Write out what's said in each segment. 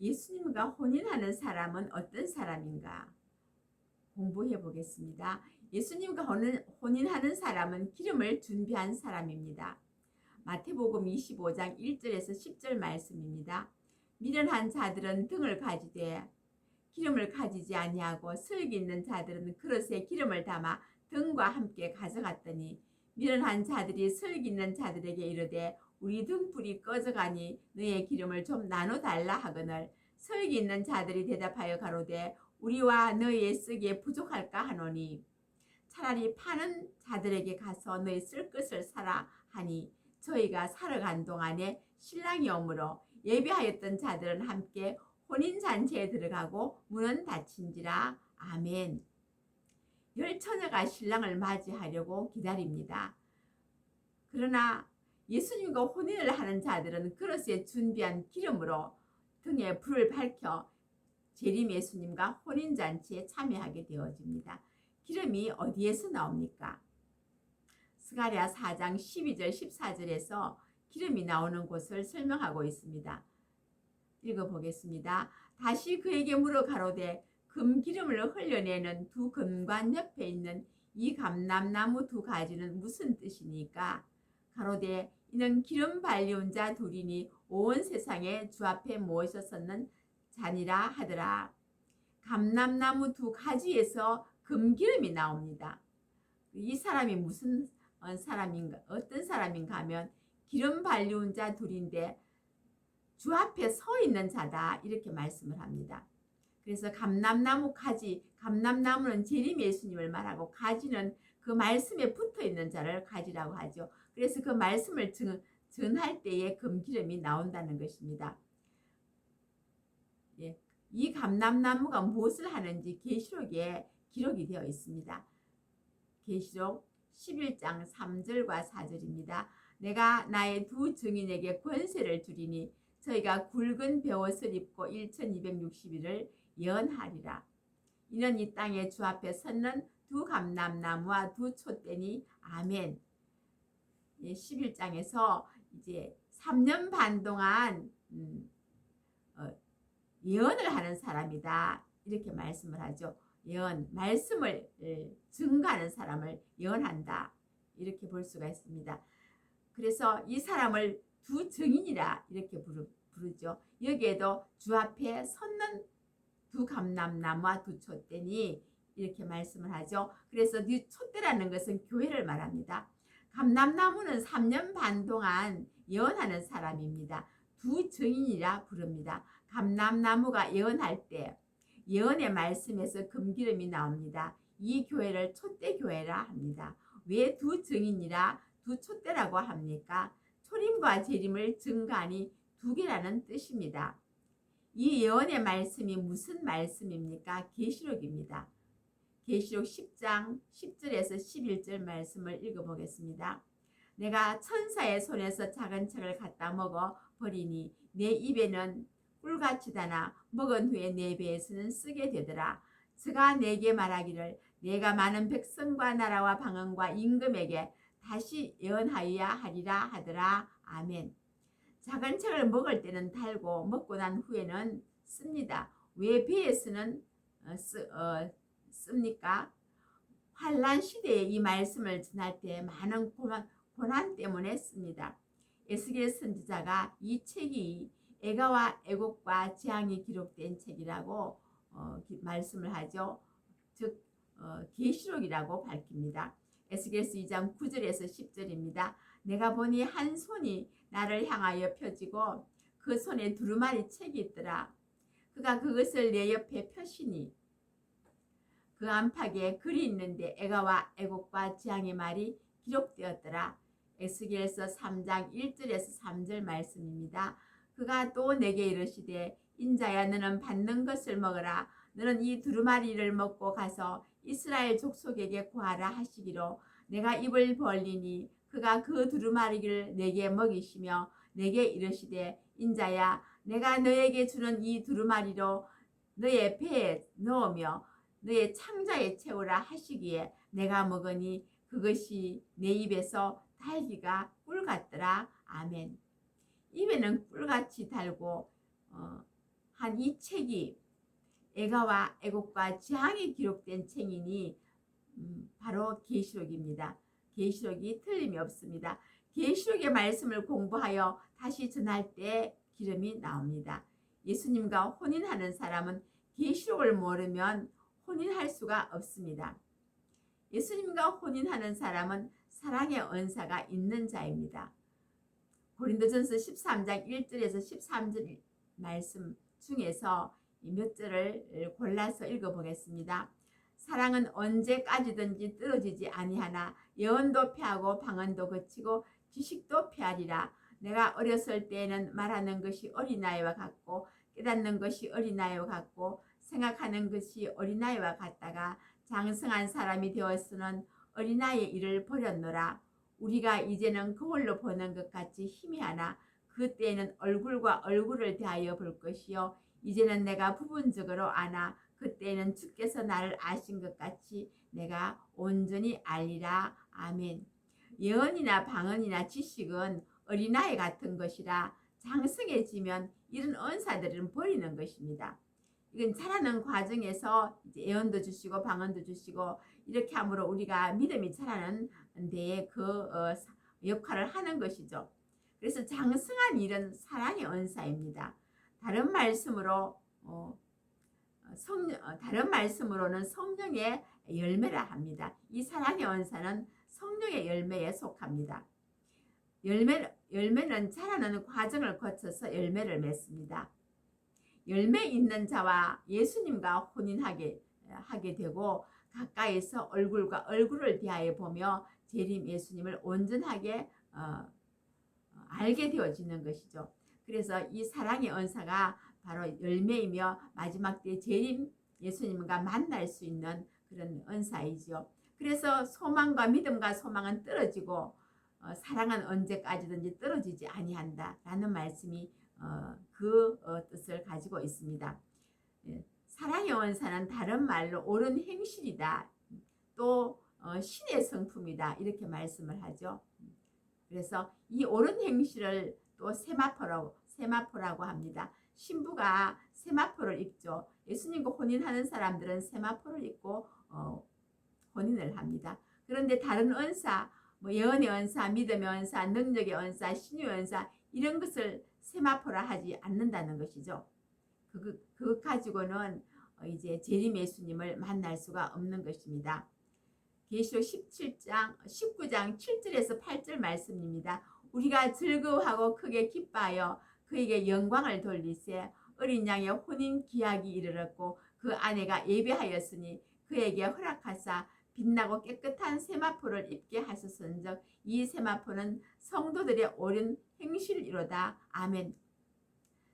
예수님과 혼인하는 사람은 어떤 사람인가? 공부해 보겠습니다. 예수님과 혼인, 혼인하는 사람은 기름을 준비한 사람입니다. 마태복음 25장 1절에서 10절 말씀입니다. 미련한 자들은 등을 가지되 기름을 가지지 아니하고 슬기 있는 자들은 그릇에 기름을 담아 등과 함께 가져갔더니 미련한 자들이 슬기 있는 자들에게 이르되 우리 등불이 꺼져가니 너의 기름을 좀 나눠 달라 하거늘 슬기 있는 자들이 대답하여 가로되 우리와 너희의 쓰기에 부족할까 하노니 차라리 파는 자들에게 가서 너희 쓸 것을 사라 하니 저희가 살아간 동안에 신랑이 오므로 예비하였던 자들은 함께 혼인 잔치에 들어가고 문은 닫힌지라 아멘. 열 처녀가 신랑을 맞이하려고 기다립니다. 그러나 예수님과 혼인을 하는 자들은 그릇에 준비한 기름으로 등에 불을 밝혀 재림 예수님과 혼인 잔치에 참여하게 되어집니다. 기름이 어디에서 나옵니까? 스가랴 4장 12절 14절에서 기름이 나오는 곳을 설명하고 있습니다. 읽어보겠습니다. 다시 그에게 물어 가로되 금 기름을 흘려내는 두 금관 옆에 있는 이 감람나무 두 가지는 무슨 뜻이니까? 가로되 이는 기름 발리운 자 둘이니 온 세상에 주 앞에 모이셨었는 잔이라 하더라. 감람나무 두 가지에서 금기름이 나옵니다. 이 사람이 무슨 어, 사람인가, 어떤 사람인가 하면 기름 발리운 자 둘인데 주 앞에 서 있는 자다 이렇게 말씀을 합니다. 그래서 감람나무 가지, 감람나무는 재림 예수님을 말하고 가지는 그 말씀에 붙어 있는 자를 가지라고 하죠. 그래서 그 말씀을 전, 전할 때에 금기름이 나온다는 것입니다. 예, 이 감람나무가 무엇을 하는지 계시록에 기록이 되어 있습니다. 계시록 11장 3절과 4절입니다. 내가 나의 두 증인에게 권세를 주리니 저희가 굵은 베옷을 입고 1260일을 예언하리라. 이는 이 땅에 주 앞에 섰는 두 감람나무와 두 촛대니 아멘. 예, 11장에서 이제 3년 반 동안 음, 어, 예언을 하는 사람이다. 이렇게 말씀을 하죠. 예언, 말씀을 예, 증가하는 사람을 예언한다. 이렇게 볼 수가 있습니다. 그래서 이 사람을 두 증인이라 이렇게 부르, 부르죠. 여기에도 주 앞에 섰는 두 감람나무와 두 촛대니 이렇게 말씀을 하죠. 그래서 이 촛대라는 것은 교회를 말합니다. 감람나무는 3년 반 동안 예언하는 사람입니다. 두 증인이라 부릅니다. 감람나무가 예언할 때 예언의 말씀에서 금기름이 나옵니다. 이 교회를 촛대 교회라 합니다. 왜 두 증인이라 두 촛대라고 합니까? 초림과 재림을 증가하니 두 개라는 뜻입니다. 이 예언의 말씀이 무슨 말씀입니까? 계시록입니다. 계시록 10장 10절에서 11절 말씀을 읽어보겠습니다. 내가 천사의 손에서 작은 책을 갖다 먹어 버리니 내 입에는 꿀같이 다나 먹은 후에 내 배에서는 쓰게 되더라. 저가 내게 말하기를 내가 많은 백성과 나라와 방언과 임금에게 다시 예언하여야 하리라 하더라. 아멘. 작은 책을 먹을 때는 달고 먹고 난 후에는 씁니다. 왜 배에서는 어, 쓰, 어, 씁니까? 환란 시대에 이 말씀을 전할 때 많은 고난, 때문에 씁니다. 에스겔 선지자가 이 책이 애가와 애곡과 재앙이 기록된 책이라고 어, 기, 말씀을 하죠. 즉 어, 계시록이라고 밝힙니다. 에스겔서 2장 9절에서 10절입니다. 내가 보니 한 손이 나를 향하여 펴지고 그 손에 두루마리 책이 있더라. 그가 그것을 내 옆에 펴시니 그 안팎에 글이 있는데 애가와 애곡과 지향의 말이 기록되었더라. 에스겔서 3장 1절에서 3절 말씀입니다. 그가 또 내게 이르시되 인자야 너는 받는 것을 먹어라. 너는 이 두루마리를 먹고 가서 이스라엘 족속에게 구하라 하시기로 내가 입을 벌리니 그가 그 두루마리를 내게 먹이시며 내게 이르시되 인자야 내가 너에게 주는 이 두루마리로 너의 배에 넣으며 너의 창자에 채우라 하시기에 내가 먹으니 그것이 내 입에서 달기가 꿀 같더라. 아멘. 입에는 꿀같이 달고 어, 한 이 책이 애가와 애곡과 재앙이 기록된 책이니 음, 바로 계시록입니다. 계시록이 틀림이 없습니다. 계시록의 말씀을 공부하여 다시 전할 때 기름이 나옵니다. 예수님과 혼인하는 사람은 계시록을 모르면 혼인할 수가 없습니다. 예수님과 혼인하는 사람은 사랑의 은사가 있는 자입니다. 고린도전서 13장 1절에서 13절 말씀 중에서 몇 절을 골라서 읽어보겠습니다. 사랑은 언제까지든지 떨어지지 아니하나 예언도 패하고 방언도 거치고 지식도 패하리라. 내가 어렸을 때에는 말하는 것이 어린아이와 같고 깨닫는 것이 어린아이와 같고 생각하는 것이 어린아이와 같다가 장성한 사람이 되었으는 어린아이의 일을 버렸노라. 우리가 이제는 거울로 보는 것 같이 희미하나 그때에는 얼굴과 얼굴을 대하여 볼 것이요 이제는 내가 부분적으로 아나 그때에는 주께서 나를 아신 것 같이 내가 온전히 알리라 아멘. 예언이나 방언이나 지식은 어린아이 같은 것이라 장성해지면 이런 언사들은 버리는 것입니다. 이건 자라는 과정에서 예언도 주시고 방언도 주시고 이렇게 함으로 우리가 믿음이 자라는 데에 그 어, 사- 역할을 하는 것이죠. 그래서 장성한 일은 사랑의 언사입니다. 다른 말씀으로 어, 성 어, 다른 말씀으로는 성령의 열매라 합니다. 이 사랑의 언사는 성령의 열매에 속합니다. 열매 열매는 자라는 과정을 거쳐서 열매를 맺습니다. 열매 있는 자와 예수님과 혼인하게 하게 되고 가까이서 얼굴과 얼굴을 대하여 보며 재림 예수님을 온전하게 어, 어, 알게 되어지는 것이죠. 그래서 이 사랑의 언사가 바로 열매이며 마지막 때 재림 예수님과 만날 수 있는 그런 은사이죠. 그래서 소망과 믿음과 소망은 떨어지고 어, 사랑은 언제까지든지 떨어지지 아니한다라는 말씀이 어, 그 어, 뜻을 가지고 있습니다. 예, 사랑의 원사는 다른 말로 옳은 행실이다. 또 어, 신의 성품이다. 이렇게 말씀을 하죠. 그래서 이 옳은 행실을 또 세마포라고 세마포라고 합니다. 신부가 세마포를 입죠. 예수님과 혼인하는 사람들은 세마포를 입고 어, 혼인을 합니다. 그런데 다른 은사, 뭐 예언의 은사, 믿음의 은사, 능력의 은사, 신유의 은사 이런 것을 세마포라 하지 않는다는 것이죠. 그것, 그것 가지고는 어, 이제 재림 예수님을 만날 수가 없는 것입니다. 계시록 17장 19장 7절에서 8절 말씀입니다. 우리가 즐거워하고 크게 기뻐하여 그에게 영광을 돌리세 어린 양의 혼인 기약이 이르렀고 그 아내가 예배하였으니 그에게 허락하사 빛나고 깨끗한 세마포를 입게 하셨은즉 이 세마포는 성도들의 옳은 행실이로다. 아멘.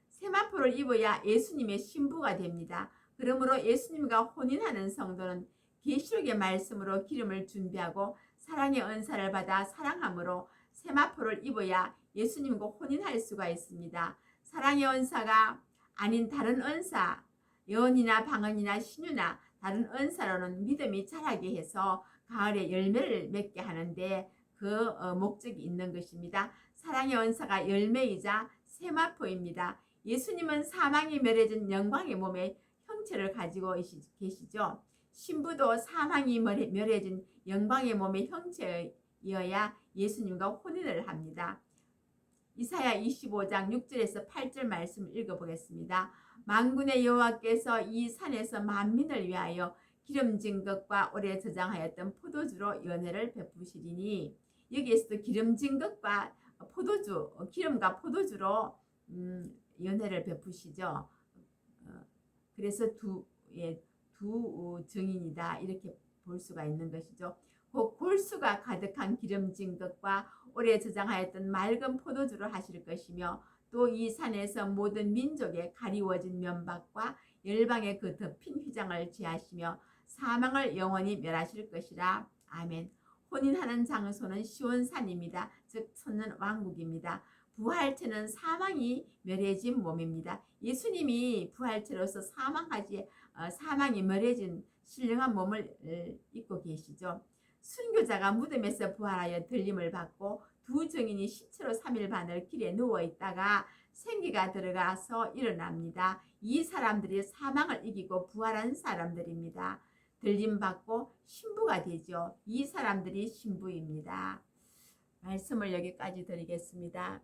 세마포를 입어야 예수님의 신부가 됩니다. 그러므로 예수님과 혼인하는 성도는 계시록의 말씀으로 기름을 준비하고 사랑의 은사를 받아 사랑함으로 세마포를 입어야 예수님과 혼인할 수가 있습니다. 사랑의 은사가 아닌 다른 은사, 예언이나 방언이나 신유나 다른 은사로는 믿음이 자라게 해서 가을에 열매를 맺게 하는데 그 어, 목적이 있는 것입니다. 사랑의 은사가 열매이자 세마포입니다. 예수님은 사망이 멸해진 영광의 몸의 형체를 가지고 계시죠. 신부도 사망이 멸해진 영광의 몸의 형체여야 예수님과 혼인을 합니다. 이사야 25장 6절에서 8절 말씀을 읽어보겠습니다. 만군의 여호와께서 이 산에서 만민을 위하여 기름진 것과 오래 저장하였던 포도주로 연회를 베푸시리니 여기에서도 기름진 것과 포도주, 기름과 포도주로 음, 연회를 베푸시죠. 어, 그래서 두, 예, 두 증인이다 이렇게 볼 수가 있는 것이죠. 그 골수가 가득한 기름진 것과 오래 저장하였던 맑은 포도주를 하실 것이며 또 이 산에서 모든 민족의 가리워진 면박과 열방의 그 덮인 휘장을 지하시며 사망을 영원히 멸하실 것이라. 아멘. 혼인하는 장소는 시온산입니다. 즉 천년 왕국입니다. 부활체는 사망이 멸해진 몸입니다. 예수님이 부활체로서 사망하지 어, 사망이 멸해진 신령한 몸을 어, 입고 계시죠. 순교자가 무덤에서 부활하여 들림을 받고 두 증인이 시체로 3일 반을 길에 누워 있다가 생기가 들어가서 일어납니다. 이 사람들이 사망을 이기고 부활한 사람들입니다. 들림 받고 신부가 되죠. 이 사람들이 신부입니다. 말씀을 여기까지 드리겠습니다.